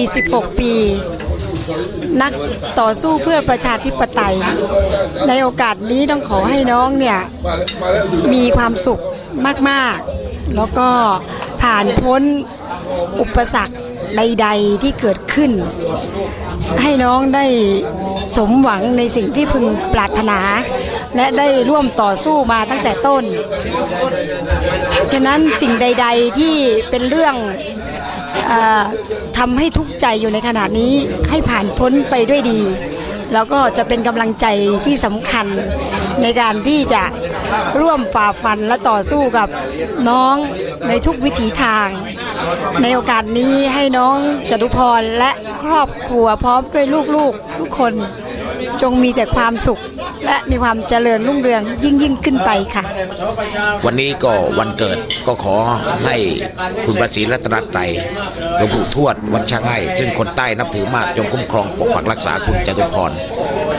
46 ปี นักต่อสู้เพื่อประชาธิปไตย ในโอกาสนี้ต้องขอให้น้องเนี่ย มีความสุขมากๆ แล้วก็ผ่านพ้นอุปสรรคใด ๆ ที่เกิดขึ้น ให้น้องได้สมหวังในสิ่งที่พึงปรารถนา และได้ร่วมต่อสู้มาตั้งแต่ต้น ฉะนั้นสิ่งใด ๆ ที่เป็นเรื่อง ทำให้ทุกข์ใจอยู่ในขณะนี้ให้ผ่านพ้นไปด้วยดี แล้วก็จะเป็นกำลังใจที่สำคัญในการที่จะร่วมฝ่าฟันและต่อสู้กับน้องในทุกวิถีทาง ในโอกาสนี้ให้น้องจตุพรและครอบครัวพร้อมด้วยลูกๆทุกคนจงมีแต่ความสุข และมีความเจริญรุ่งเรืองยิ่งยิ่งขึ้นไปค่ะ วันนี้ก็วันเกิดก็ขอให้คุณพระศรีรัตนตรัยหลวงปู่ทวดวัดช่างให้ซึ่งคนใต้นับถือมากจงคุ้มครองปกปักรักษาคุณจตุพร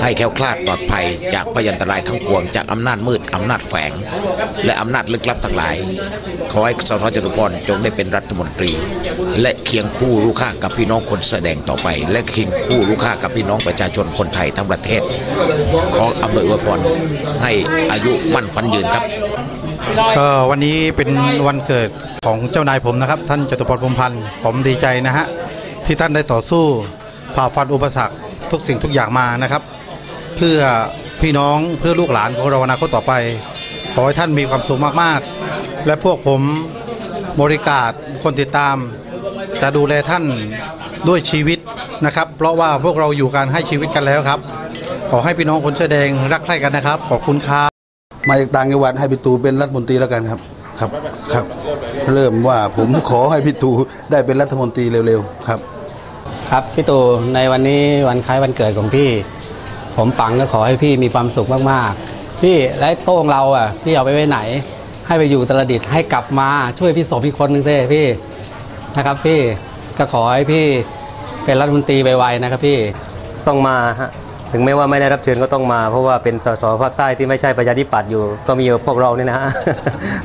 ให้แคล้วคลาดปลอดภัยจากพยันตรายทั้งปวงจากอำนาจมืดอำนาจแฝง และอำนาจลึกลับทั้งหลาย ขอให้สทจตุพรจงได้เป็นรัฐมนตรี และเคียงคู่รู้ค่ากับพี่น้องคนแสดงต่อไป และเคียงคู่รู้ค่ากับพี่น้องประชาชนคนไทยทั้งประเทศ ขออำนวยอวยพรให้อายุมั่นฟันยืนครับก็วันนี้เป็นวันเกิดของเจ้านายผมนะครับ ท่านจตุพรพรมพันธ์ผมดีใจนะฮะที่ท่านได้ต่อสู้ผ่าฟันอุปสรรคทุกสิ่งทุกอย่างมานะครับ เพื่อพี่น้องเพื่อลูกหลานของเราอนาคตต่อไป ขอให้ท่านมีความสุขมากๆ และพวกผมบริการคนติดตาม จะดูแลท่านด้วยชีวิตนะครับ เพราะว่าพวกเราอยู่การให้ชีวิตกันแล้วครับ ขอให้พี่น้องคนเสื้อแดงรักใคร่กันนะครับ ขอบคุณครับมาจากต่างจังหวัดให้พี่ตูเป็นรัฐมนตรีแล้วกันครับครับครับ เริ่มว่าผมขอให้พี่ตูได้เป็นรัฐมนตรีเร็วๆครับ ครับพี่ตู่ในวันนี้วันคล้ายวันเกิดของพี่ ผมปังก็ขอให้พี่มีความสุขมากๆ พี่และโต้งเราอะ พี่เอาไปไว้ไหน ให้ไปอยู่ตรดิตถ์ให้กลับมาช่วยพี่สมอีกคนนึงเต้พี่นะครับ พี่ก็ขอให้พี่เป็นรัฐมนตรีไวๆนะครับพี่ต้องมาฮะถึงแม้ว่าไม่ได้รับเชิญก็ต้องมา เพราะว่าเป็นสสภาคใต้ที่ไม่ใช่ประชาธิปัตย์อยู่ ก็มีพวกเราเนี่ยนะฮะ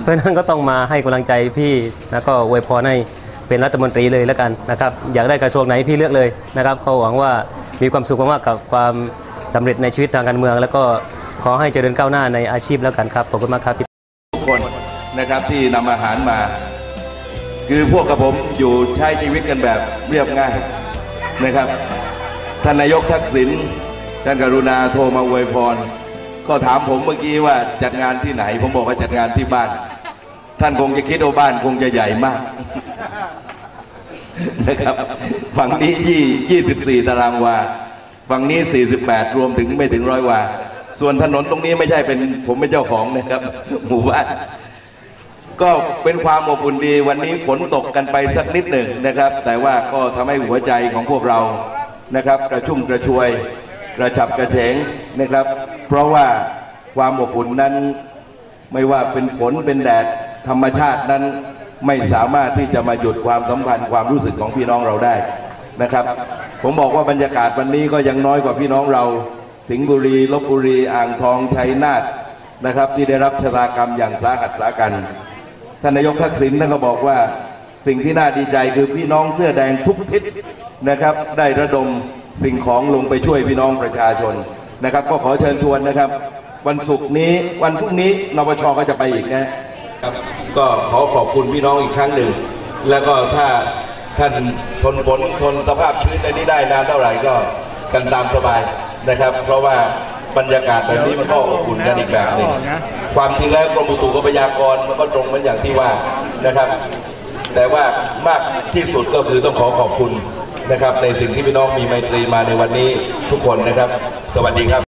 เพราะนั้นก็ต้องมาให้กำลังใจพี่แล้วก็อวยพรให้เป็นรัฐมนตรีเลยแล้วกันนะครับ อยากได้กระทรวงไหนพี่เลือกเลยนะครับก็หวังว่ามีความสุขมากๆกับความ สำเร็จในชีวิตทางการเมือง แล้วก็ขอให้เจริญก้าวหน้าในอาชีพแล้วกันครับขอบคุณมากครับทุกคนนะครับที่นำอาหารมา คือพวกกับผมอยู่ใช้ชีวิตกันแบบเรียบง่ายนะครับท่านนายกทักษิณท่านกรุณาโทรมาอวยพร ก็ถามผมเมื่อกี้ว่าจัดงานที่ไหน ผมบอกว่าจัดงานที่บ้าน ท่านคงจะคิดว่าบ้านคงจะใหญ่มากนะครับ ฝั่งนี้ยี่ยี่สิบสี่ตารางวา ฝั่งนี้สี่สิบแปดรวมถึงไม่ถึงร้อยวา ส่วนถนนตรงนี้ไม่ใช่เป็นผมเป็นเจ้าของนะครับ หมู่บ้านก็เป็นความอบอุ่นดีวันนี้ฝนตกกันไปสักนิดหนึ่งนะครับ แต่ว่าก็ทำให้หัวใจของพวกเรานะครับ กระชุ่มกระชวยกระฉับกระเฉงนะครับ เพราะว่าความอบอุ่นนั้นไม่ว่าเป็นฝนเป็นแดดธรรมชาตินั้นไม่สามารถที่จะมาหยุดความสัมพันธ์ความรู้สึกของพี่น้องเราได้นะครับ ผมบอกว่าบรรยากาศวันนี้ก็ยังน้อยกว่าพี่น้องเรา สิงห์บุรีลบบุรีอ่างทองชัยนาทนะครับ ที่ได้รับชะตากรรมอย่างสาหัสสากันท่านนายกทักษิณท่านก็บอกว่าสิ่งที่น่าดีใจคือพี่น้องเสื้อแดงทุกทิศนะครับ ได้ระดมสิ่งของลงไปช่วยพี่น้องประชาชนนะครับ ก็ขอเชิญชวนนะครับ วันศุกร์นี้วันพรุ่งนี้นปชก็จะไปอีกนะครับก็ขอขอบคุณพี่น้องอีกครั้งหนึ่ง แล้วก็ถ้า ท่านทนฝนทนสภาพชื้นในนี้ได้นานเท่าไหร่ก็กันตามสบายนะครับ เพราะว่าบรรยากาศแบบนี้มันก็อบอุ่นกันอีกแบบหนึ่งความจริงแล้วกรมอุตุก็พยากรณ์มันก็ตรงเหมือนอย่างที่ว่านะครับ แต่ว่ามากที่สุดก็คือต้องขอขอบคุณนะครับ ในสิ่งที่พี่น้องมีไมตรีมาในวันนี้ทุกคนนะครับ สวัสดีครับ